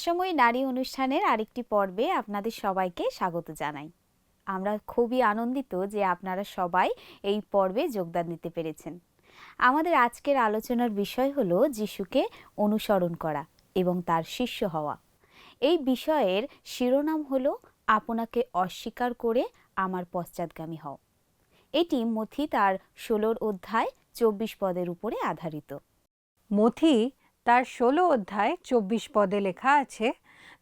ভাষাময়ী নারী অনুষ্ঠানের আরেকটি পর্বে আপনাদের সবাইকে স্বাগত জানাই। আমরা খুবই আনন্দিত যে আপনারা সবাই এই পর্বে যোগদান দিতে পেরেছেন। আমাদের আজকের আলোচনার বিষয় হলো যিশুকে অনুসরণ করা এবং তার শিষ্য হওয়া। এই বিষয়ের শিরোনাম হলো, আপনাকে অস্বীকার করে আমার পশ্চাৎগামী হও। এটি মথি তার ষোলোর অধ্যায় চব্বিশ পদের উপরে আধারিত। মথি তার ষোলো অধ্যায় চব্বিশ পদে লেখা আছে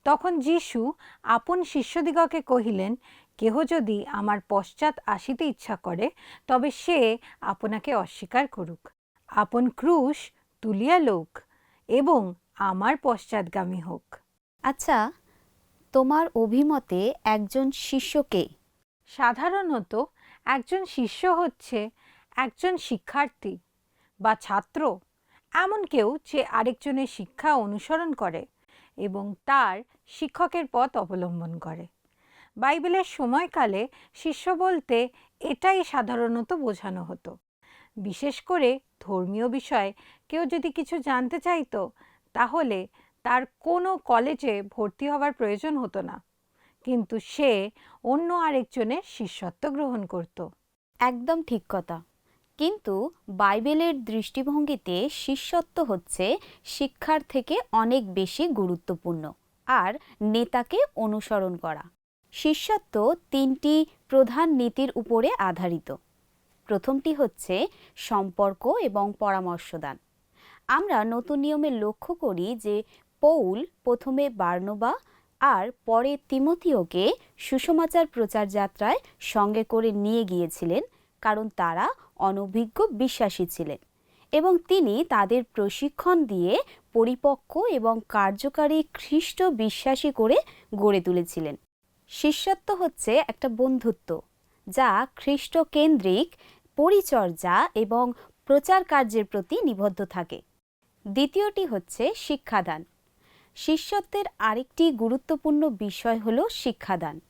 তখন যিশু আপন শিষ্যদিগকে কহিলেন কেহ যদি আমার পশ্চাৎ আসিতে ইচ্ছা করে তবে সে আপনাকে অস্বীকার করুক। আপন ক্রুশ তুলিয়া লোক এবং আমার পশ্চাৎগামী হোক। আচ্ছা তোমার অভিমতে একজন শিষ্যকে সাধারণত একজন শিষ্য হচ্ছে একজন শিক্ষার্থী বা ছাত্র। এমন কেউ যে আরেকজনের শিক্ষা অনুসরণ করে এবং তার শিক্ষকের পথ অবলম্বন করে। বাইবেলের সময়কালে শিষ্য বলতে এটাই সাধারণত বোঝানো হতো। বিশেষ করে ধর্মীয় বিষয়ে কেউ যদি কিছু জানতে চাইতো, তাহলে তার কোনো কলেজে ভর্তি হওয়ার প্রয়োজন হতো না। কিন্তু সে অন্য আরেকজনের শিষ্যত্ব গ্রহণ করত। একদম ঠিক কথা। কিন্তু বাইবেলের দৃষ্টিভঙ্গিতে শিষ্যত্ব হচ্ছে শিক্ষার থেকে অনেক বেশি গুরুত্বপূর্ণ আর নেতাকে অনুসরণ করা। শিষ্যত্ব তিনটি প্রধান নীতির উপরে আধারিত। প্রথমটি হচ্ছে সম্পর্ক এবং পরামর্শদান। আমরা নতুন নিয়মে লক্ষ্য করি যে পৌল প্রথমে বার্নবা আর পরে তিমথিওকে সুসমাচার প্রচার যাত্রায় সঙ্গে করে নিয়ে গিয়েছিলেন, কারণ তারা অনভিজ্ঞ বিশ্বাসী ছিলেন এবং তিনি তাদের প্রশিক্ষণ দিয়ে পরিপক্ক এবং কার্যকারী খ্রিস্ট বিশ্বাসী করে গড়ে তুলেছিলেন। শিষ্যত্ব হচ্ছে একটা বন্ধুত্ব, যা খ্রিস্ট কেন্দ্রিক পরিচর্যা এবং প্রচার কার্যের প্রতি নিবদ্ধ থাকে। দ্বিতীয়টি হচ্ছে শিক্ষাদান। শিষ্যত্বের আরেকটি গুরুত্বপূর্ণ বিষয় হল শিক্ষাদান।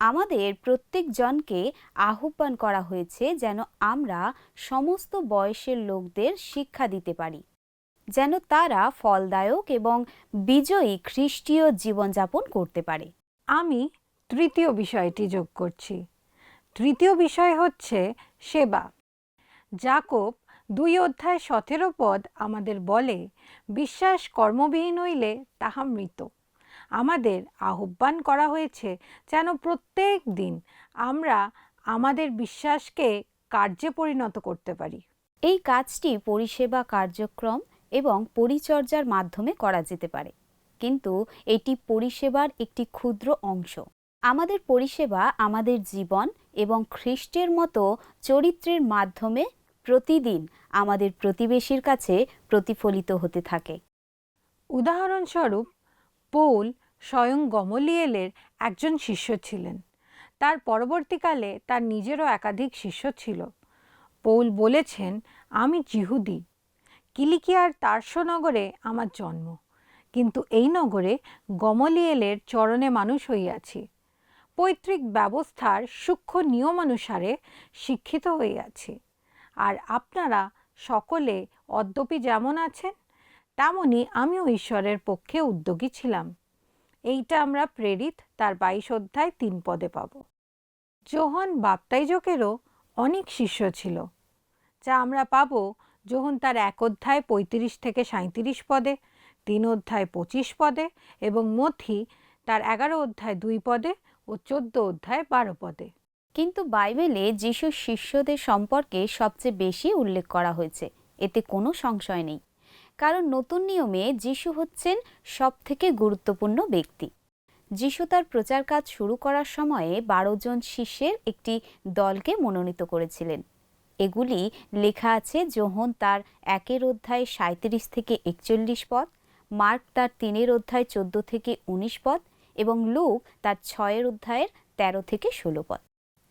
আমাদের প্রত্যেকজনকে আহ্বান করা হয়েছে যেন আমরা সমস্ত বয়সের লোকদের শিক্ষা দিতে পারি, যেন তারা ফলদায়ক এবং বিজয়ী খ্রিস্টীয় জীবনযাপন করতে পারে। আমি তৃতীয় বিষয়টি যোগ করছি। তৃতীয় বিষয় হচ্ছে সেবা। জাকব দুই অধ্যায় সতেরো পদ আমাদের বলে, বিশ্বাস কর্মবিহীন হইলে তাহা মৃত। আমাদের আহ্বান করা হয়েছে যেন প্রত্যেক দিন আমরা আমাদের বিশ্বাসকে কার্যে পরিণত করতে পারি। এই কাজটি পরিষেবা কার্যক্রম এবং পরিচর্যার মাধ্যমে করা যেতে পারে। কিন্তু এটি পরিষেবার একটি ক্ষুদ্র অংশ। আমাদের পরিষেবা আমাদের জীবন এবং খ্রিস্টের মতো চরিত্রের মাধ্যমে প্রতিদিন আমাদের প্রতিবেশীর কাছে প্রতিফলিত হতে থাকে। উদাহরণস্বরূপ পৌল স্বয়ং গমলিয়েলের একজন শিষ্য ছিলেন। তার পরবর্তীকালে তার নিজেরও একাধিক শিষ্য ছিল। পৌল বলেছেন, আমি জিহুদি। কিলিকিয়ার তার্সনগরে আমার জন্ম। কিন্তু এই নগরে গমলিয়েলের চরণে মানুষ হইয়াছি। পৈতৃক ব্যবস্থার সূক্ষ্ম নিয়মানুসারে শিক্ষিত হইয়াছি। আর আপনারা সকলে অদ্যপি যেমন আছেন, তেমনি আমিও ঈশ্বরের পক্ষে উদ্যোগী ছিলাম। এইটা আমরা প্রেরিত তার বাইশ অধ্যায় তিন পদে পাব। যোহন বাপ্তাইজকেরও অনেক শিষ্য ছিল, যা আমরা পাব যোহন তার এক অধ্যায় পঁয়ত্রিশ থেকে সাঁত্রিশ পদে, তিন অধ্যায় পঁচিশ পদে এবং মথি তার এগারো অধ্যায় দুই পদে ও চোদ্দ অধ্যায় বারো পদে। কিন্তু বাইবেলে যিশুর শিষ্যদের সম্পর্কে সবচেয়ে বেশি উল্লেখ করা হয়েছে, এতে কোনো সংশয় নেই। কারণ নতুন নিয়মে যিশু হচ্ছেন সবথেকে গুরুত্বপূর্ণ ব্যক্তি। যিশু তার প্রচার কাজ শুরু করার সময়ে বারো জন শিষ্যের একটি দলকে মনোনীত করেছিলেন। এগুলি লেখা আছে যোহন তার একের অধ্যায় সাঁত্রিশ থেকে একচল্লিশ পদ, মার্ক তার তিনের অধ্যায় চোদ্দ থেকে উনিশ পদ এবং লুক তার ছয়ের অধ্যায়ের তেরো থেকে ষোলো পদ।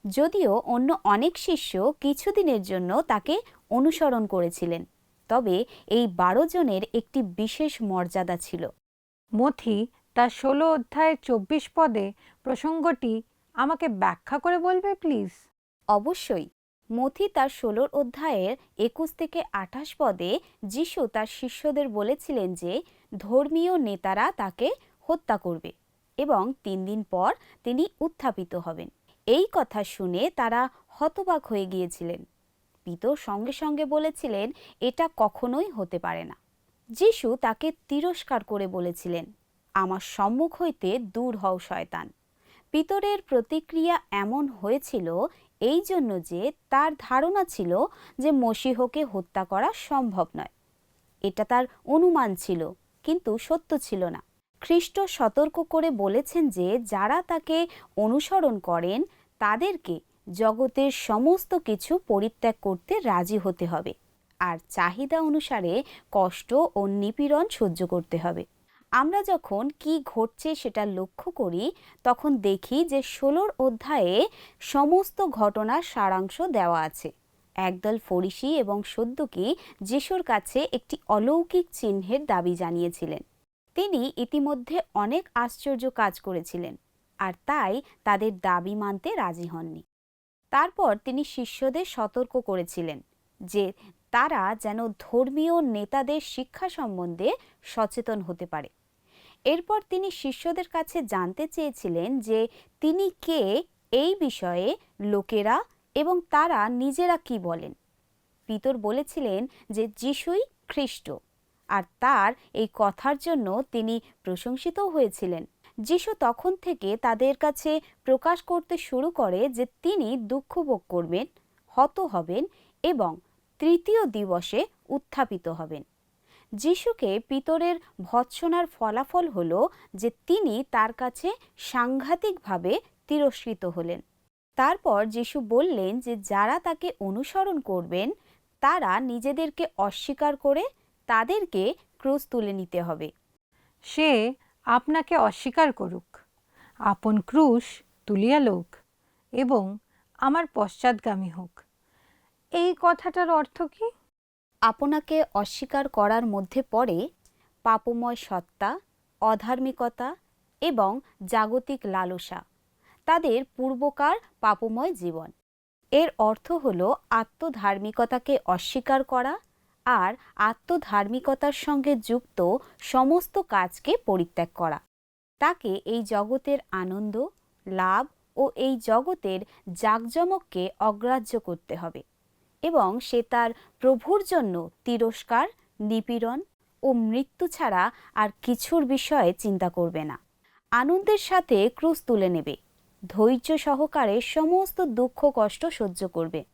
যদিও অন্য অনেক শিষ্য কিছুদিনের জন্য তাকে অনুসরণ করেছিলেন। তবে এই বারো জনের একটি বিশেষ মর্যাদা ছিল। মথি তার ষোলো অধ্যায় চব্বিশ পদে প্রসঙ্গটি আমাকে ব্যাখ্যা করে বলবে প্লিজ? অবশ্যই। মথি তার ষোলোর অধ্যায়ের একুশ থেকে আঠাশ পদে যিশু তার শিষ্যদের বলেছিলেন যে ধর্মীয় নেতারা তাকে হত্যা করবে এবং তিন দিন পর তিনি উত্থাপিত হবেন। এই কথা শুনে তারা হতবাক হয়ে গিয়েছিলেন। পিতর সঙ্গে সঙ্গে বলেছিলেন, এটা কখনোই হতে পারে না। যিশু তাকে তিরস্কার করে বলেছিলেন, আমার সম্মুখ হইতে দূর হও, শয়তান। পিতরের প্রতিক্রিয়া এমন হয়েছিল এই জন্য যে তার ধারণা ছিল যে মসিহকে হত্যা করা সম্ভব নয়। এটা তার অনুমান ছিল, কিন্তু সত্য ছিল না। খ্রিস্ট সতর্ক করে বলেছেন যে যারা তাকে অনুসরণ করেন, তাদেরকে জগতের সমস্ত কিছু পরিত্যাগ করতে রাজি হতে হবে। আর চাহিদা অনুসারে কষ্ট ও নিপীড়ন সহ্য করতে হবে। আমরা যখন কি ঘটছে সেটা লক্ষ্য করি, তখন দেখি যে ষোলোর অধ্যায়ে সমস্ত ঘটনার সারাংশ দেওয়া আছে। একদল ফরিসি এবং সদ্যকি যিশুর কাছে একটি অলৌকিক চিহ্নের দাবি জানিয়েছিলেন। তিনি ইতিমধ্যে অনেক আশ্চর্য কাজ করেছিলেন, আর তাই তাদের দাবি মানতে রাজি হননি। তারপর তিনি শিষ্যদের সতর্ক করেছিলেন যে তারা যেন ধর্মীয় নেতাদের শিক্ষা সম্বন্ধে সচেতন হতে পারে। এরপর তিনি শিষ্যদের কাছে জানতে চেয়েছিলেন যে তিনি কে, এই বিষয়ে লোকেরা এবং তারা নিজেরা কি বলেন। পিতর বলেছিলেন যে যিশুই খ্রিস্ট, আর তার এই কথার জন্য তিনি প্রশংসিতও হয়েছিলেন। যিশু তখন থেকে তাদের কাছে প্রকাশ করতে শুরু করে যে তিনি দুঃখ ভোগ করবেন, হত হবেন এবং তৃতীয় দিবসে উত্থাপিত হবেন। যিশুকে পিতরের ভৎসনার ফলাফল হল যে তিনি তার কাছে সাংঘাতিকভাবে তিরস্কৃত হলেন। তারপর যিশু বললেন যে যারা তাকে অনুসরণ করবেন, তারা নিজেদেরকে অস্বীকার করে তাদেরকে ক্রুশ তুলে নিতে হবে। সে আপনাকে অস্বীকার করুক। আপন ক্রুশ, তুলিয়া লোক এবং আমার পশ্চাৎগামী হোক। এই কথাটার অর্থ কি? আপনাকে অস্বীকার করার মধ্যে পড়ে পাপময় সত্তা, অধার্মিকতা এবং জাগতিক লালসা, তাদের পূর্বকার পাপময় জীবন। এর অর্থ হল আত্মধার্মিকতাকে অস্বীকার করা আর আত্মধার্মিকতার সঙ্গে যুক্ত সমস্ত কাজকে পরিত্যাগ করা। তাকে এই জগতের আনন্দ, লাভ ও এই জগতের জাঁকজমককে অগ্রাহ্য করতে হবে এবং সে তার প্রভুর জন্য তিরস্কার, নিপীড়ন ও মৃত্যু ছাড়া আর কিছুর বিষয়ে চিন্তা করবে না। আনন্দের সাথে ক্রুশ তুলে নেবে, ধৈর্য সহকারে সমস্ত দুঃখ কষ্ট সহ্য করবে।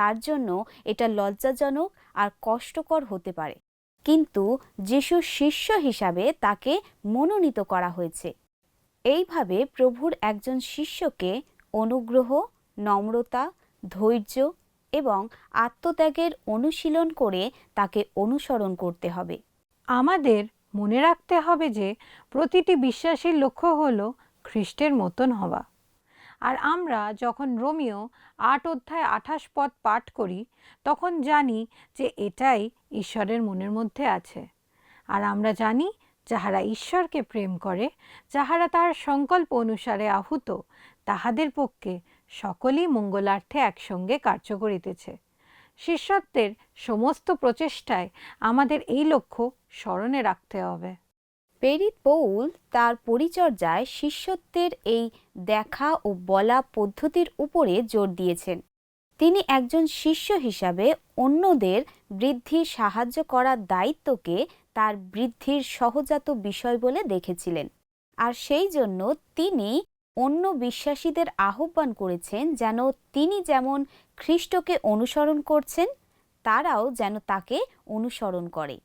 তার জন্য এটা লজ্জাজনক আর কষ্টকর হতে পারে। কিন্তু যিশুর শিষ্য হিসাবে তাকে মনোনীত করা হয়েছে। এইভাবে প্রভুর একজন শিষ্যকে অনুগ্রহ, নম্রতা, ধৈর্য এবং আত্মত্যাগের অনুশীলন করে তাকে অনুসরণ করতে হবে। আমাদের মনে রাখতে হবে যে প্রতিটি বিশ্বাসীর লক্ষ্য হল খ্রিস্টের মতন হওয়া। আর আমরা যখন রোমিও আট অধ্যায় আঠাশ পদ পাঠ করি, তখন জানি যে এটাই ঈশ্বরের মনের মধ্যে আছে। আর আমরা জানি যাহারা ঈশ্বরকে প্রেম করে, যাহারা তাহার সংকল্প অনুসারে আহুত, তাহাদের পক্ষে সকলেই মঙ্গলার্থে একসঙ্গে কার্য করিতেছে। শিষ্যত্বের সমস্ত প্রচেষ্টায় আমাদের এই লক্ষ্য স্মরণে রাখতে হবে। প্রেরিত পৌল তার পরিচর্যায় শিষ্যত্বের এই দেখা ও বলা পদ্ধতির উপরে জোর দিয়েছেন। তিনি একজন শিষ্য হিসাবে অন্যদের বৃদ্ধির সাহায্য করার দায়িত্বকে তার বৃদ্ধির সহজাত বিষয় বলে দেখেছিলেন। আর সেই জন্য তিনি অন্য বিশ্বাসীদের আহ্বান করেছেন যেন তিনি যেমন খ্রিস্টকে অনুসরণ করছেন, তারাও যেন তাকে অনুসরণ করে।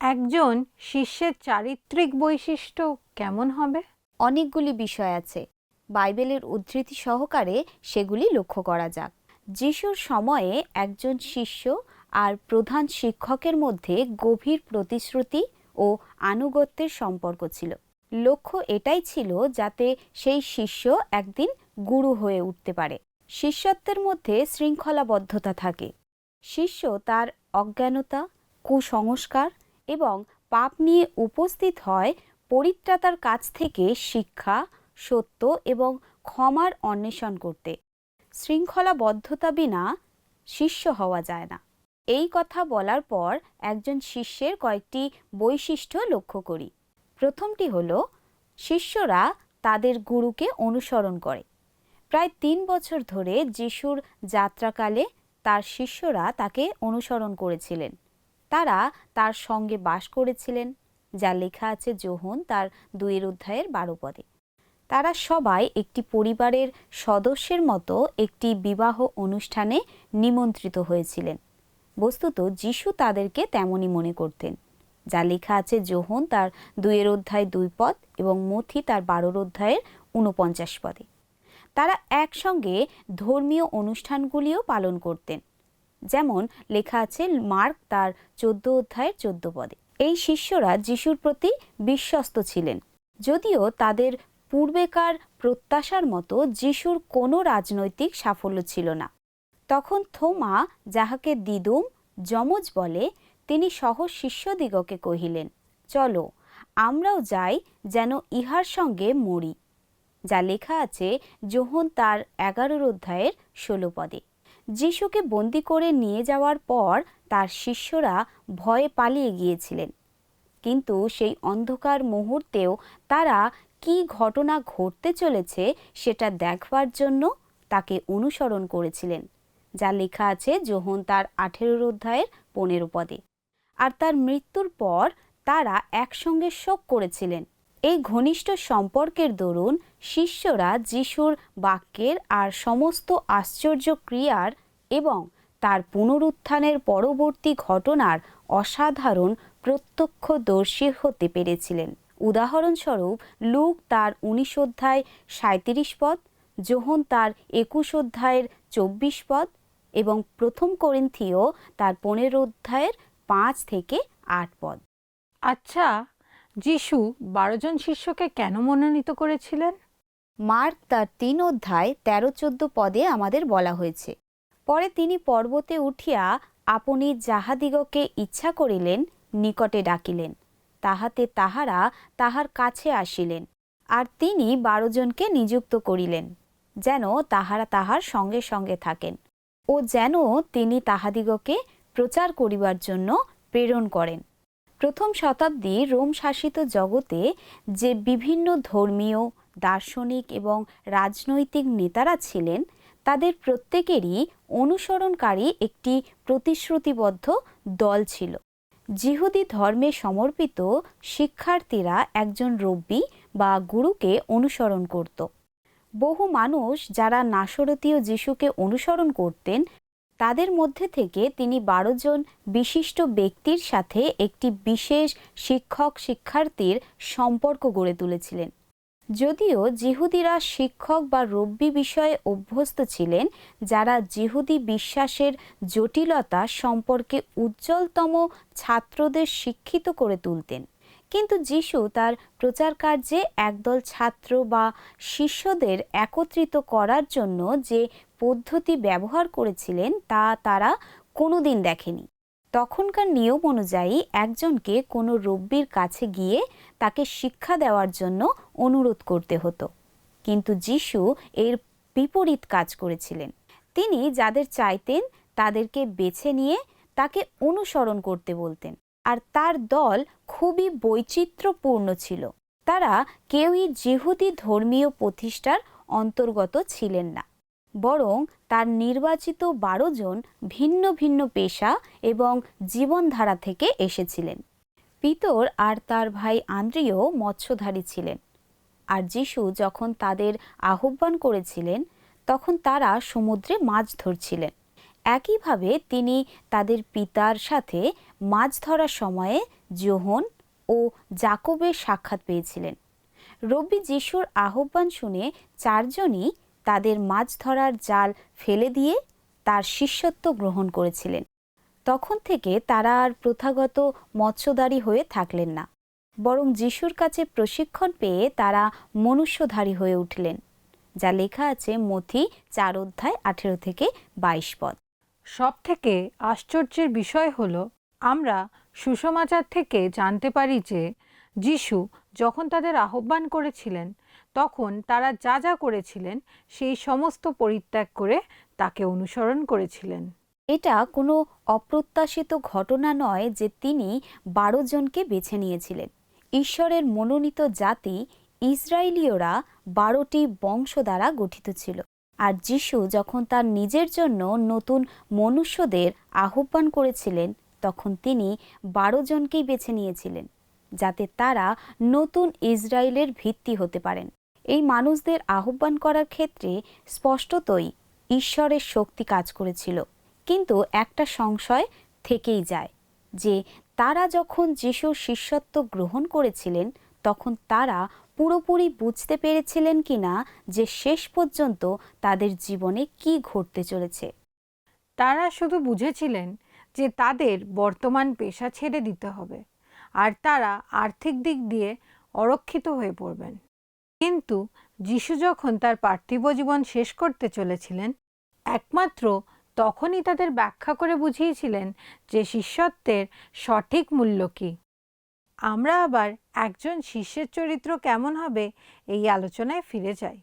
একজন শিষ্যের চারিত্রিক বৈশিষ্ট্য কেমন হবে? অনেকগুলি বিষয় আছে। বাইবেলের উদ্ধৃতি সহকারে সেগুলি লক্ষ্য করা যাক। যিশুর সময়ে একজন শিষ্য আর প্রধান শিক্ষকের মধ্যে গভীর প্রতিশ্রুতি ও আনুগত্যের সম্পর্ক ছিল। লক্ষ্য এটাই ছিল যাতে সেই শিষ্য একদিন গুরু হয়ে উঠতে পারে। শিষ্যত্বের মধ্যে শৃঙ্খলাবদ্ধতা থাকে। শিষ্য তার অজ্ঞানতা, কুসংস্কার এবং পাপ নিয়ে উপস্থিত হয় পরিত্রাতার কাছ থেকে শিক্ষা, সত্য এবং ক্ষমার অন্বেষণ করতে। শৃঙ্খলাবদ্ধতা বিনা শিষ্য হওয়া যায় না। এই কথা বলার পর একজন শিষ্যের কয়েকটি বৈশিষ্ট্য লক্ষ্য করি। প্রথমটি হল, শিষ্যরা তাদের গুরুকে অনুসরণ করে। প্রায় তিন বছর ধরে যিশুর যাত্রাকালে তার শিষ্যরা তাকে অনুসরণ করেছিলেন। তারা তার সঙ্গে বাস করেছিলেন, যা লেখা আছে যোহন তার দুইয়ের অধ্যায়ের বারো পদে। তারা সবাই একটি পরিবারের সদস্যের মতো একটি বিবাহ অনুষ্ঠানে নিমন্ত্রিত হয়েছিলেন। বস্তুত যিশু তাদেরকে তেমনই মনে করতেন, যা লেখা আছে যোহন তার দুইয়ের অধ্যায় দুই পদ এবং মথি তার বারোর অধ্যায়ের ঊনপঞ্চাশ পদে। তারা একসঙ্গে ধর্মীয় অনুষ্ঠানগুলিও পালন করতেন। যেমন লেখা আছে মার্ক তার চোদ্দ অধ্যায়ের চোদ্দ পদে। এই শিষ্যরা যিশুর প্রতি বিশ্বস্ত ছিলেন। যদিও তাদের পূর্বেকার প্রত্যাশার মতো যিশুর কোনো রাজনৈতিক সাফল্য ছিল না। তখন থোমা, যাহাকে দিদুম, যমজ বলে, তিনি সহ শিষ্যদিগকে কহিলেন, চলো, আমরাও যাই যেন ইহার সঙ্গে মরি। যা লেখা আছে যোহন তার এগারোর অধ্যায়ের ষোলো পদে। যিশুকে বন্দি করে নিয়ে যাওয়ার পর তার শিষ্যরা ভয়ে পালিয়ে গিয়েছিলেন। কিন্তু সেই অন্ধকার মুহূর্তেও তারা কি ঘটনা ঘটতে চলেছে সেটা দেখবার জন্য তাকে অনুসরণ করেছিলেন, যা লেখা আছে যোহন তার আঠেরোর অধ্যায়ের পনেরো পদে। আর তার মৃত্যুর পর তারা একসঙ্গে শোক করেছিলেন। এই ঘনিষ্ঠ সম্পর্কের দরুন শিষ্যরা যিশুর বাক্যের আর সমস্ত আশ্চর্য ক্রিয়ার এবং তার পুনরুত্থানের পরবর্তী ঘটনার অসাধারণ প্রত্যক্ষদর্শী হতে পেরেছিলেন। উদাহরণস্বরূপ, লুক তার উনিশ অধ্যায় সাঁত্রিশ পদ, যোহন তার একুশ অধ্যায়ের চব্বিশ পদ এবং প্রথম করিন্থীয় তার পনেরো অধ্যায়ের পাঁচ থেকে আট পদ। আচ্ছা যিশু বারোজন শিষ্যকে কেন মনোনীত করেছিলেন? মার্ক তার তিন অধ্যায় তেরো চোদ্দ পদে আমাদের বলা হয়েছে। পরে তিনি পর্বতে উঠিয়া আপনি যাহাদিগকে ইচ্ছা করিলেন নিকটে ডাকিলেন, তাহাতে তাহারা তাহার কাছে আসিলেন আর তিনি বারো জনকে নিযুক্ত করিলেন, যেন তাহারা তাহার সঙ্গে সঙ্গে থাকেন ও যেন তিনি তাহাদিগকে প্রচার করিবার জন্য প্রেরণ করেন। প্রথম শতাব্দী রোম শাসিত জগতে যে বিভিন্ন ধর্মীয় দার্শনিক এবং রাজনৈতিক নেতারা ছিলেন, তাদের প্রত্যেকেরই অনুসরণকারী একটি প্রতিশ্রুতিবদ্ধ দল ছিল। জিহুদি ধর্মে সমর্পিত শিক্ষার্থীরা একজন রব্বি বা গুরুকে অনুসরণ করত। বহু মানুষ যারা নাসরতীয় যিশুকে অনুসরণ করতেন, তাদের মধ্যে থেকে তিনি বারো জন বিশিষ্ট ব্যক্তির সাথে একটি বিশেষ শিক্ষক শিক্ষার্থীর সম্পর্ক গড়ে তুলেছিলেন। যদিও জিহুদিরা শিক্ষক বা রব্বি বিষয়ে অভ্যস্ত ছিলেন, যারা জিহুদি বিশ্বাসের জটিলতা সম্পর্কে উজ্জ্বলতম ছাত্রদের শিক্ষিত করে তুলতেন। কিন্তু যিশু তার প্রচার কার্যে একদল ছাত্র বা শিষ্যদের একত্রিত করার জন্য যে পদ্ধতি ব্যবহার করেছিলেন, তা তারা কোনোদিন দেখেনি। তখনকার নিয়ম অনুযায়ী একজনকে কোনো রব্বির কাছে গিয়ে তাকে শিক্ষা দেওয়ার জন্য অনুরোধ করতে হতো। কিন্তু যিশু এর বিপরীত কাজ করেছিলেন। তিনি যাদের চাইতেন তাদেরকে বেছে নিয়ে তাকে অনুসরণ করতে বলতেন। আর তার দল খুবই বৈচিত্র্যপূর্ণ ছিল। তারা কেউই জিহুদি ধর্মীয় প্রতিষ্ঠার অন্তর্গত ছিলেন না। বরং তার নির্বাচিত বারো জন ভিন্ন ভিন্ন পেশা এবং জীবনধারা থেকে এসেছিলেন। পিতর আর তার ভাই আন্দ্রিয় মৎস্যধারী ছিলেন। আর যিশু যখন তাদের আহ্বান করেছিলেন, তখন তারা সমুদ্রে মাছ ধরছিলেন। একইভাবে তিনি তাদের পিতার সাথে মাছ ধরার সময়ে জোহন ও জাকবের সাক্ষাৎ পেয়েছিলেন। রব্বি যিশুর আহ্বান শুনে চারজনই তাদের মাছ ধরার জাল ফেলে দিয়ে তার শিষ্যত্ব গ্রহণ করেছিলেন। তখন থেকে তারা আর প্রথাগত মৎস্যধারী হয়ে থাকলেন না। বরং যিশুর কাছে প্রশিক্ষণ পেয়ে তারা মনুষ্যধারী হয়ে উঠলেন, যা লেখা আছে মথি চার অধ্যায় আঠেরো থেকে বাইশ পদ। সব থেকে আশ্চর্যের বিষয় হল, আমরা সুসমাচার থেকে জানতে পারি যে, যিশু যখন তাদের আহ্বান করেছিলেন তখন তারা যা যা করেছিলেন, সেই সমস্ত পরিত্যাগ করে তাকে অনুসরণ করেছিলেন। এটা কোনো অপ্রত্যাশিত ঘটনা নয় যে তিনি বারো জনকে বেছে নিয়েছিলেন। ঈশ্বরের মনোনীত জাতি ইসরায়েলীয়রা বারোটি বংশ দ্বারা গঠিত ছিল। আর যিশু যখন তার নিজের জন্য নতুন মনুষ্যদের আহ্বান করেছিলেন, তখন তিনি বারো জনকেই বেছে নিয়েছিলেন, যাতে তারা নতুন ইসরায়েলের ভিত্তি হতে পারেন। এই মানুষদের আহ্বান করার ক্ষেত্রে স্পষ্টতই ঈশ্বরের শক্তি কাজ করেছিল। কিন্তু একটা সংশয় থেকেই যায় যে তারা যখন যিশুর শিষ্যত্ব গ্রহণ করেছিলেন, তখন তারা পুরোপুরি বুঝতে পেরেছিলেন কিনা যে শেষ পর্যন্ত তাদের জীবনে কি ঘটতে চলেছে। তারা শুধু বুঝেছিলেন যে তাদের বর্তমান পেশা ছেড়ে দিতে হবে, আর তারা আর্থিক দিক দিয়ে অরক্ষিত হয়ে পড়বেন। কিন্তু যিশু যখন তার পার্থিব জীবন শেষ করতে চলেছিলেন, একমাত্র তখনই তাদের ব্যাখ্যা করে বুঝিয়েছিলেন যে শিষ্যত্বের সঠিক মূল্য কী। আমরা আবার একজন শিষ্যের চরিত্র কেমন হবে এই আলোচনায় ফিরে যাই।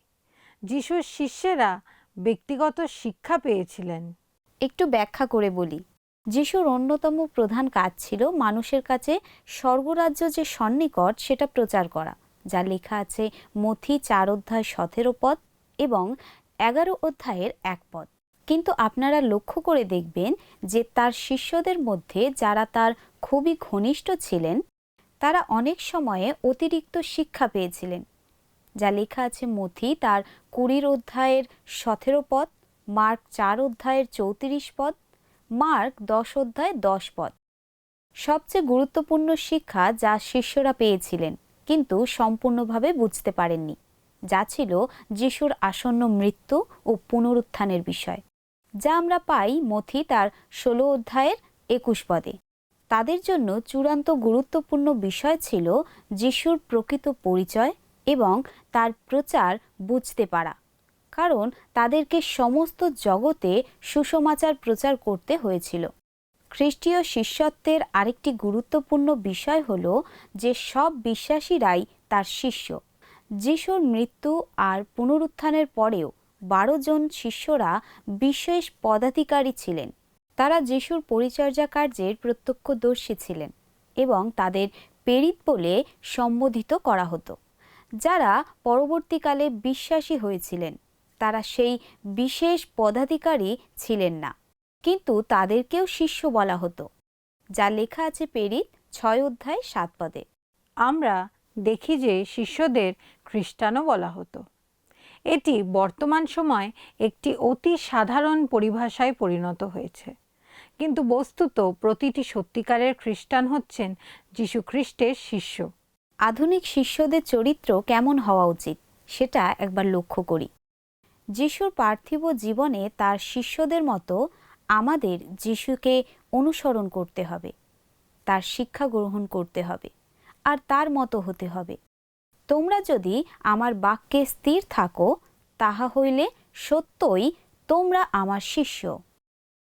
যিশুর শিষ্যেরা ব্যক্তিগত শিক্ষা পেয়েছিলেন। একটু ব্যাখ্যা করে বলি। যিশুর অন্যতম প্রধান কাজ ছিল মানুষের কাছে স্বর্গরাজ্য যে সন্নিকট, সেটা প্রচার করা। যা লেখা আছে মথি চার অধ্যায় সতেরো পদ এবং এগারো অধ্যায়ের এক পদ। কিন্তু আপনারা লক্ষ্য করে দেখবেন যে তার শিষ্যদের মধ্যে যারা তার খুবই ঘনিষ্ঠ ছিলেন, তারা অনেক সময়ে অতিরিক্ত শিক্ষা পেয়েছিলেন। যা লেখা আছে মথি তার কুড়ির অধ্যায়ের সতেরো পদ, মার্ক চার অধ্যায়ের চৌত্রিশ পদ, মার্ক দশ অধ্যায় দশ পদ। সবচেয়ে গুরুত্বপূর্ণ শিক্ষা যা শিষ্যরা পেয়েছিলেন কিন্তু সম্পূর্ণভাবে বুঝতে পারেননি। যা ছিল যিশুর আসন্ন মৃত্যু ও পুনরুত্থানের বিষয়, যা আমরা পাই মথি তার ষোলো অধ্যায়ের একুশ পদে। তাদের জন্য চূড়ান্ত গুরুত্বপূর্ণ বিষয় ছিল যিশুর প্রকৃত পরিচয় এবং তার প্রচার বুঝতে পারা, কারণ তাদেরকে সমস্ত জগতে সুসমাচার প্রচার করতে হয়েছিল। খ্রিস্টীয় শিষ্যত্বের আরেকটি গুরুত্বপূর্ণ বিষয় হল যে সব বিশ্বাসীরাই তার শিষ্য। যিশুর মৃত্যু আর পুনরুত্থানের পরেও বারো জন শিষ্যরা বিশেষ পদাধিকারী ছিলেন। তারা যিশুর পরিচর্যা কার্যের প্রত্যক্ষদর্শী ছিলেন এবং তাদের পেরিত বলে সম্বোধিত করা হতো। যারা পরবর্তীকালে বিশ্বাসী হয়েছিলেন, তারা সেই বিশেষ পদাধিকারী ছিলেন না। কিন্তু তাদেরকেও শিষ্য বলা হতো যা লেখা আছে পেরিত ছয় অধ্যায় সাত পদে। আমরা দেখি যে শিষ্যদের খ্রিস্টানও বলা হতো। এটি বর্তমান সময় একটি অতি সাধারণ পরিভাষায় পরিণত হয়েছে। কিন্তু বস্তুত প্রতিটি সত্যিকারের খ্রিস্টান হচ্ছেন যীশু খ্রিস্টের শিষ্য। আধুনিক শিষ্যদের চরিত্র কেমন হওয়া উচিত সেটা একবার লক্ষ্য করি। যিশুর পার্থিব জীবনে তার শিষ্যদের মতো আমাদের যিশুকে অনুসরণ করতে হবে, তার শিক্ষা গ্রহণ করতে হবে, আর তার মতো হতে হবে। তোমরা যদি আমার বাক্যে স্থির থাকো, তাহা হইলে সত্যই তোমরা আমার শিষ্য।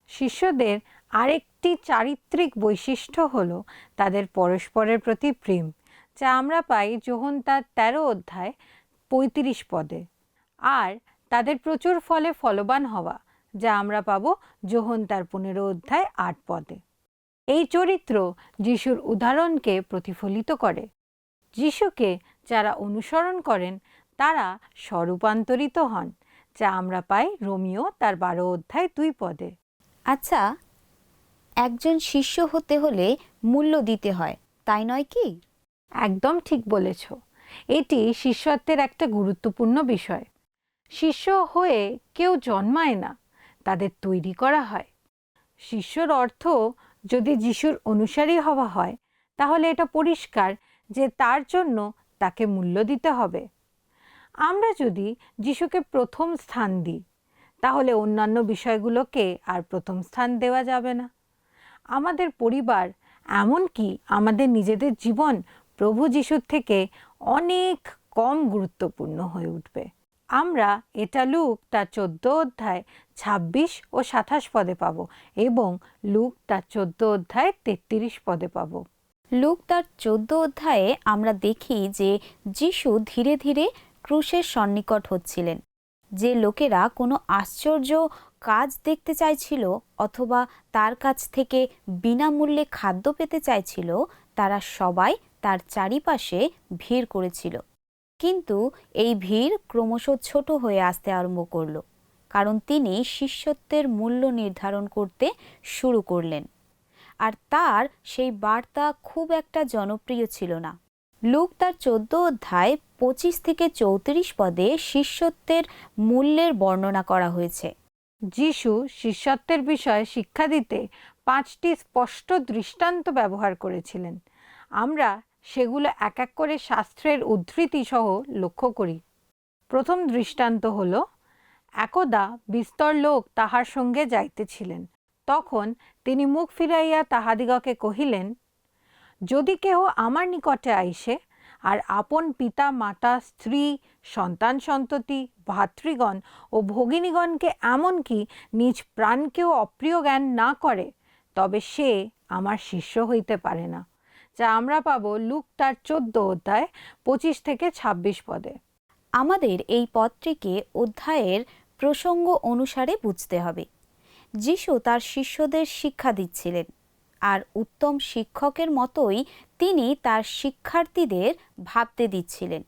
শিষ্যদের আরেকটি চারিত্রিক বৈশিষ্ট্য হল তাদের পরস্পরের প্রতি প্রেম, যা আমরা পাই যোহন তার তেরো অধ্যায় পঁয়ত্রিশ পদে। আর তাদের প্রচুর ফলে ফলবান হওয়া। যা আমরা পাবো যোহন তার পনেরো অধ্যায় আট পদে। এই চরিত্র যিশুর উদাহরণকে প্রতিফলিত করে। যিশুকে যারা অনুসরণ করেন তারা স্বরূপান্তরিত হন যা আমরা পাই রোমিও তার বারো অধ্যায় দুই পদে। আচ্ছা একজন শিষ্য হতে হলে মূল্য দিতে হয় তাই নয় কি? একদম ঠিক বলেছ। এটি শিষ্যত্বের একটা গুরুত্বপূর্ণ বিষয়। শিষ্য হয়ে কেউ জন্মায় না তাদের তৈরি করা হয়। শিষ্যর অর্থ যদি যিশুর অনুসারী হওয়া হয়, তাহলে এটা পরিষ্কার যে তার জন্য তাকে মূল্য দিতে হবে। আমরা যদি যিশুকে প্রথম স্থান দিই, তাহলে অন্যান্য বিষয়গুলোকে আর প্রথম স্থান দেওয়া যাবে না। আমাদের পরিবার এমনকি আমাদের নিজেদের জীবন প্রভু যিশুর থেকে অনেক কম গুরুত্বপূর্ণ হয়ে উঠবে। আমরা এটা লুক তার চোদ্দ অধ্যায় ছাব্বিশ ও সাতাশ পদে পাব এবং লুক তার চোদ্দ অধ্যায় তেত্রিশ পদে পাব। লুক তার চোদ্দ অধ্যায়ে আমরা দেখি যে যিশু ধীরে ধীরে ক্রুশের সন্নিকট হচ্ছিলেন। যে লোকেরা কোনো আশ্চর্য কাজ দেখতে চাইছিল অথবা তার কাছ থেকে বিনামূল্যে খাদ্য পেতে চাইছিল, তারা সবাই তার চারিপাশে ভিড় করেছিল। কিন্তু এই ভিড় ক্রমশ ছোট হয়ে আসতে আরম্ভ করল, কারণ তিনি শিষ্যত্বের মূল্য নির্ধারণ করতে শুরু করলেন। আর তার সেই বার্তা খুব একটা জনপ্রিয় ছিল না। লুক তার চোদ্দ অধ্যায় পঁচিশ থেকে চৌত্রিশ পদে শিষ্যত্বের মূল্যের বর্ণনা করা হয়েছে। যিশু শিষ্যত্বের বিষয়ে শিক্ষা দিতে পাঁচটি স্পষ্ট দৃষ্টান্ত ব্যবহার করেছিলেন। আমরা সেগুলো এক এক করে শাস্ত্রের উদ্ধৃতি সহ লক্ষ্য করি। প্রথম দৃষ্টান্ত হল, একদা বিস্তর লোক তাহার সঙ্গে যাইতেছিলেন। তখন তিনি মুখ ফিরাইয়া তাহাদিগকে কহিলেন, যদি কেহ আমার নিকটে আইসে আর আপন পিতা, মাতা, স্ত্রী, সন্তান, সন্ততি, ভাতৃগণ ও ভগিনীগণকে এমনকি নিজ প্রাণকেও অপ্রিয় জ্ঞান না করে, তবে সে আমার শিষ্য হইতে পারে না। যা আমরা পাবো লুক তার চোদ্দ অধ্যায়, পঁচিশ থেকে ছাব্বিশ পদে। আমাদের এই পত্রিকে অধ্যায়ের প্রসঙ্গ অনুসারে বুঝতে হবে। যিশু তার শিষ্যদের শিক্ষা দিচ্ছিলেন, আর উত্তম শিক্ষকের মতোই তিনি তার শিক্ষার্থীদের ভাবতে দিচ্ছিলেন।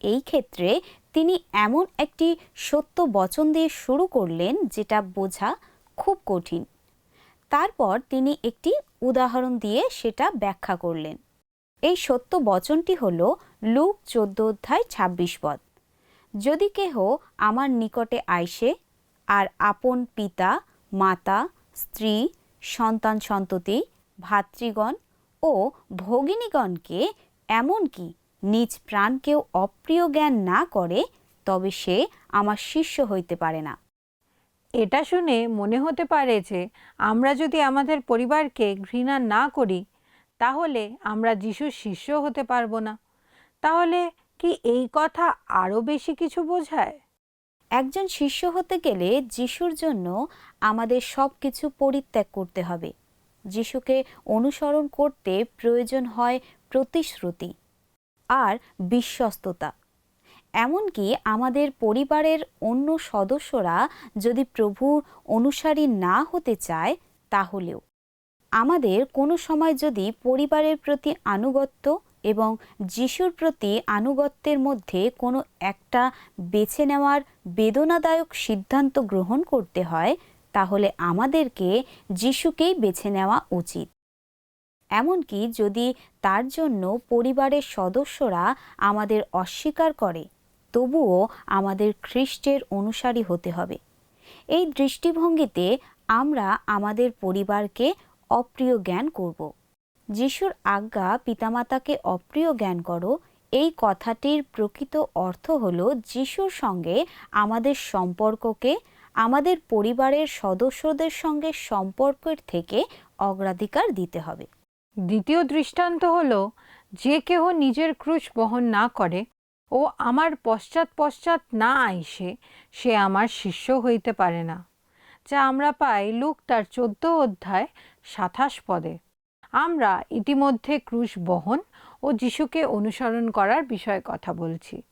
এই ক্ষেত্রে তিনি এমন একটি সত্য বচন দিয়ে শুরু করলেন, যেটা বোঝা খুব কঠিন। তারপর তিনি একটি উদাহরণ দিয়ে সেটা ব্যাখ্যা করলেন। এই সত্য বচনটি হল লুক চোদ্দ অধ্যায় ছাব্বিশ পদ। যদি কেহ আমার নিকটে আইসে আর আপন পিতা, মাতা, স্ত্রী, সন্তান সন্ততি, ভাতৃগণ ও ভগিনীগণকে এমনকি নিজ প্রাণকেও অপ্রিয় জ্ঞান না করে, তবে সে আমার শিষ্য হইতে পারে না। এটা শুনে মনে হতে পারে যে আমরা যদি আমাদের পরিবারকে ঘৃণা না করি, তাহলে আমরা যিশুর শিষ্য হতে পারব না। তাহলে কি এই কথা আরও বেশি কিছু বোঝায়? একজন শিষ্য হতে গেলে যিশুর জন্য আমাদের সব কিছু পরিত্যাগ করতে হবে। যিশুকে অনুসরণ করতে প্রয়োজন হয় প্রতিশ্রুতি আর বিশ্বস্ততা। এমনকি আমাদের পরিবারের অন্য সদস্যরা যদি প্রভুর অনুসারী না হতে চায়, তাহলেও। আমাদের কোনো সময় যদি পরিবারের প্রতি আনুগত্য এবং যিশুর প্রতি আনুগত্যের মধ্যে কোনো একটা বেছে নেওয়ার বেদনাদায়ক সিদ্ধান্ত গ্রহণ করতে হয়, তাহলে আমাদেরকে যিশুকেই বেছে নেওয়া উচিত। এমনকি যদি তার জন্য পরিবারের সদস্যরা আমাদের অস্বীকার করে তবুও আমাদের খ্রিস্টের অনুসারী হতে হবে। এই দৃষ্টিভঙ্গিতে আমরা আমাদের পরিবারকে অপ্রিয় জ্ঞান করব। যিশুর আজ্ঞা পিতামাতাকে অপ্রিয় জ্ঞান করো, এই কথাটির প্রকৃত অর্থ হল যিশুর সঙ্গে আমাদের সম্পর্ককে, আমাদের পরিবারের সদস্যদের সঙ্গে সম্পর্কের থেকে অগ্রাধিকার দিতে হবে। দ্বিতীয় দৃষ্টান্ত হল, যে কেহ নিজের ক্রুশ বহন না করে ও আমার পশ্চাৎ পশ্চাৎ না আইসে সে আমার শিষ্য হইতে পারে না। যা আমরা পাই লুক তার চোদ্দ অধ্যায় সাতাশ পদে। আমরা ইতিমধ্যে ক্রুশ বহন ও যিশুকে অনুসরণ করার বিষয়ে কথা বলছি।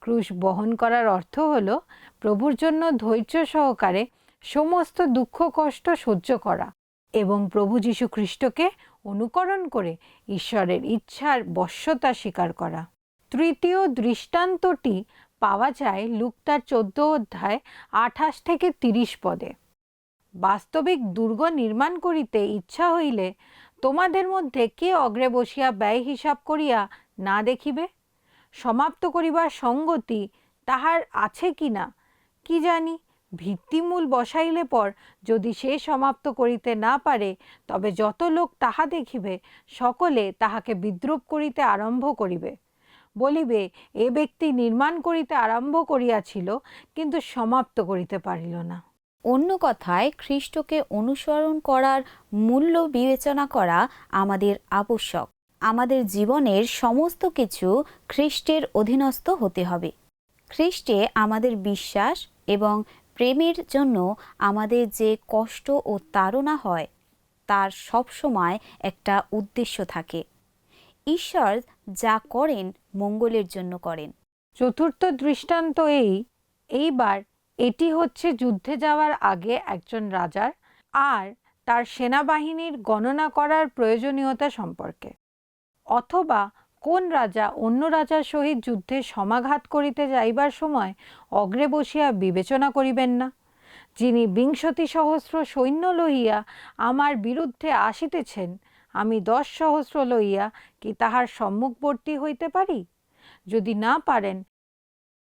ক্রুশ বহন করার অর্থ হল প্রভুর জন্য ধৈর্য সহকারে সমস্ত দুঃখ কষ্ট সহ্য করা এবং প্রভু যীশু খ্রিস্টকে অনুকরণ করে ঈশ্বরের ইচ্ছার বশ্যতা স্বীকার করা। তৃতীয় দৃষ্টান্তটি পাওয়া যায় লুকতার চোদ্দ অধ্যায় আঠাশ থেকে তিরিশ পদে। বাস্তবিক দুর্গ নির্মাণ করিতে ইচ্ছা হইলে তোমাদের মধ্যে কে অগ্রে বসিয়া ব্যয় হিসাব করিয়া না দেখিবে? সমাপ্ত করিবার সঙ্গতি তাহার আছে কি না? কি জানি? ভিত্তিমূল বসাইলে পর যদি সে সমাপ্ত করিতে না পারে, তবে যত লোক তাহা দেখিবে, সকলে তাহাকে বিদ্রুপ করিতে আরম্ভ করিবে। বলিবে, এ ব্যক্তি নির্মাণ করিতে আরম্ভ করিয়াছিল, কিন্তু সমাপ্ত করিতে পারিল না। অন্য কথায় খ্রিস্টকে অনুসরণ করার মূল্য বিবেচনা করা আমাদের আবশ্যক। আমাদের জীবনের সমস্ত কিছু খ্রিস্টের অধীনস্থ হতে হবে। খ্রিস্টে আমাদের বিশ্বাস এবং প্রেমের জন্য আমাদের যে কষ্ট ও তাড়না হয়, তার সবসময় একটা উদ্দেশ্য থাকে। ঈশ্বর যা করেন মঙ্গলের জন্য করেন। চতুর্থ দৃষ্টান্ত এই, এইবার এটি হচ্ছে যুদ্ধে যাওয়ার আগে একজন রাজার আর তার সেনাবাহিনীর গণনা করার প্রয়োজনীয়তা সম্পর্কে। অথবা কোন রাজা অন্য রাজার সহিত যুদ্ধে সমাঘাত করিতে যাইবার সময় অগ্রে বসিয়া বিবেচনা করিবেন না? যিনি বিংশতি সহস্র সৈন্য লইয়া আমার বিরুদ্ধে আসিতেছেন আমি দশ সহস্র লইয়া কি তাহার সম্মুখবর্তী হইতে পারি? যদি না পারেন,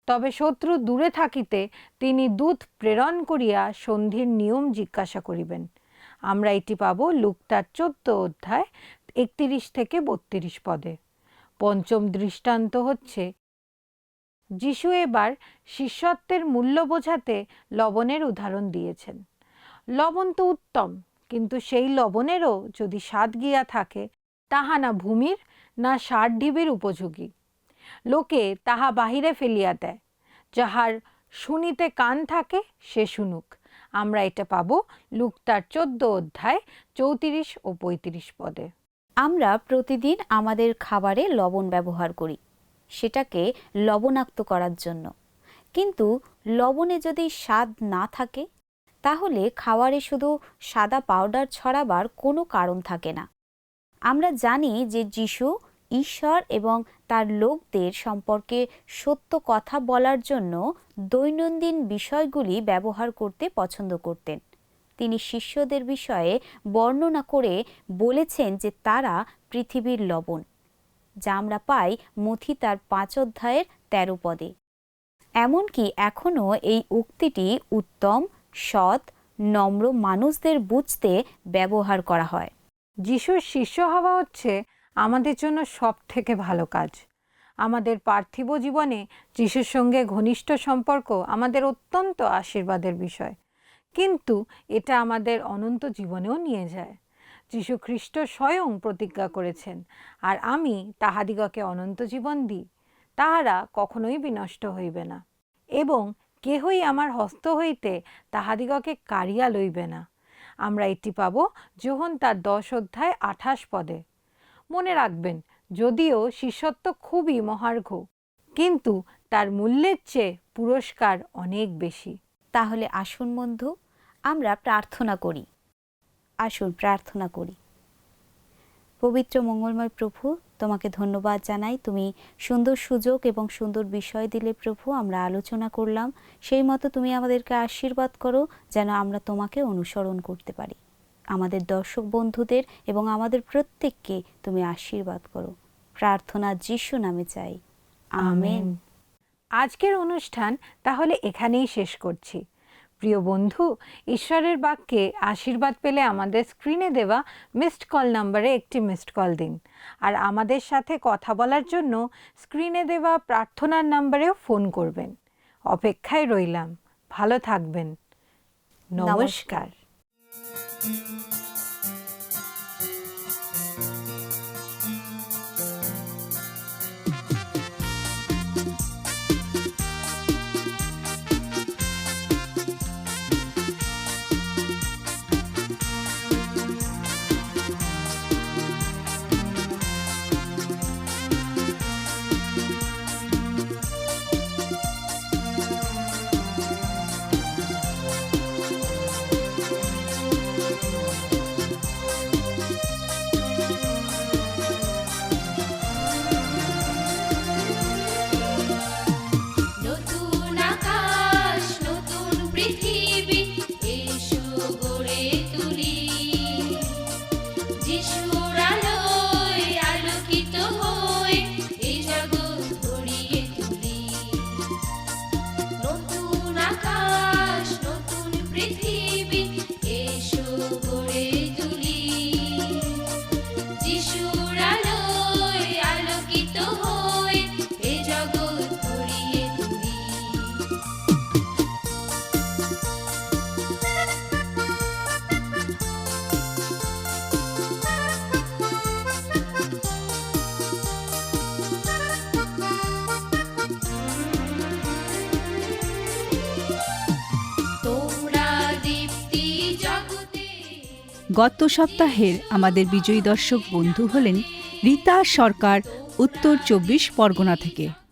তবে শত্রু দূরে থাকিতে তিনি দূত প্রেরণ করিয়া সন্ধির নিয়ম জিজ্ঞাসা করিবেন। আমরা এটি পাব লুকতার চোদ্দ অধ্যায়, একত্রিশ থেকে বত্রিশ পদে। পঞ্চম দৃষ্টান্ত হচ্ছে, যিশু এবার শিষ্যত্বের মূল্য বোঝাতে লবণের উদাহরণ দিয়েছেন। লবণ তো উত্তম কিন্তু সেই লবণেরও যদি স্বাদ গিয়া থাকে, তাহা না ভূমির, না সার ঢিবির উপযোগী। লোকে তাহা বাহিরে ফেলিয়া দেয়, যাহার শুনিতে কান থাকে, সে শুনুক। আমরা এটা পাবো লুকতার চোদ্দ অধ্যায়, চৌত্রিশ ও পঁয়ত্রিশ পদে। আমরা প্রতিদিন আমাদের খাবারে লবণ ব্যবহার করি, সেটাকে লবণাক্ত করার জন্য। কিন্তু লবণে যদি স্বাদ না থাকে তাহলে খাওয়ারে শুধু সাদা পাউডার ছড়াবার কোনো কারণ থাকে না। আমরা জানি যে যিশু, ঈশ্বর এবং তার লোকদের সম্পর্কে সত্য কথা বলার জন্য দৈনন্দিন বিষয়গুলি ব্যবহার করতে পছন্দ করতেন। তিনি শিষ্যদের বিষয়ে বর্ণনা করে বলেছেন যে তারা পৃথিবীর লবণ, যা আমরা পাই মথি তার পাঁচ অধ্যায়ের তেরো পদে। এমনকি এখনও এই উক্তিটি উত্তম সৎ, নম্র মানুষদের বুঝতে ব্যবহার করা হয়। যিশুর শিষ্য হওয়া হচ্ছে আমাদের জন্য সব থেকে ভালো কাজ। আমাদের পার্থিব জীবনে যিশুর সঙ্গে ঘনিষ্ঠ সম্পর্ক আমাদের অত্যন্ত আশীর্বাদের বিষয়। কিন্তু এটা আমাদের অনন্ত জীবনেও নিয়ে যায়। যিশু খ্রিস্ট স্বয়ং প্রতিজ্ঞা করেছেন, আর আমি তাহাদিগকে অনন্ত জীবন দিই, তাহারা কখনোই বিনষ্ট হইবে না। এবং কেহই আমার হস্ত হইতে তাহাদিগকে কাড়িয়া লইবে না। আমরা এটি পাব যোহন তার দশ অধ্যায় আঠাশ পদে। মনে রাখবেন, যদিও শিষ্যত্ব খুবই মহার্ঘ, কিন্তু তার মূল্যের চেয়ে পুরস্কার অনেক বেশি। তাহলে আসুন বন্ধু, আমরা প্রার্থনা করি। আসুন প্রার্থনা করি। পবিত্র মঙ্গলময় প্রভু তোমাকে ধন্যবাদ জানাই। তুমি সুন্দর সুযোগ এবং সুন্দর বিষয় দিলে প্রভু, আমরা আলোচনা করলাম। সেই মতো তুমি আমাদেরকে আশীর্বাদ করো, যেন আমরা তোমাকে অনুসরণ করতে পারি। আমাদের দর্শক বন্ধুদের এবং আমাদের প্রত্যেককে তুমি আশীর্বাদ করো। প্রার্থনা যিশু নামে চাই। আমেন। আজকের অনুষ্ঠান তাহলে এখানেই শেষ করছি। প্রিয় বন্ধু ঈশ্বরের বাক্যে আশীর্বাদ পেলে আমাদের স্ক্রিনে দেওয়া মিসড কল নাম্বারে একটি মিসড কল দিন। আর আমাদের সাথে কথা বলার জন্য স্ক্রিনে দেওয়া প্রার্থনার নাম্বারেও ফোন করবেন। অপেক্ষায় রইলাম। ভালো থাকবেন। নমস্কার। গত সপ্তাহের আমাদের বিজয়ী দর্শক বন্ধু হলেন রীতা সরকার উত্তর চব্বিশ পরগনা থেকে।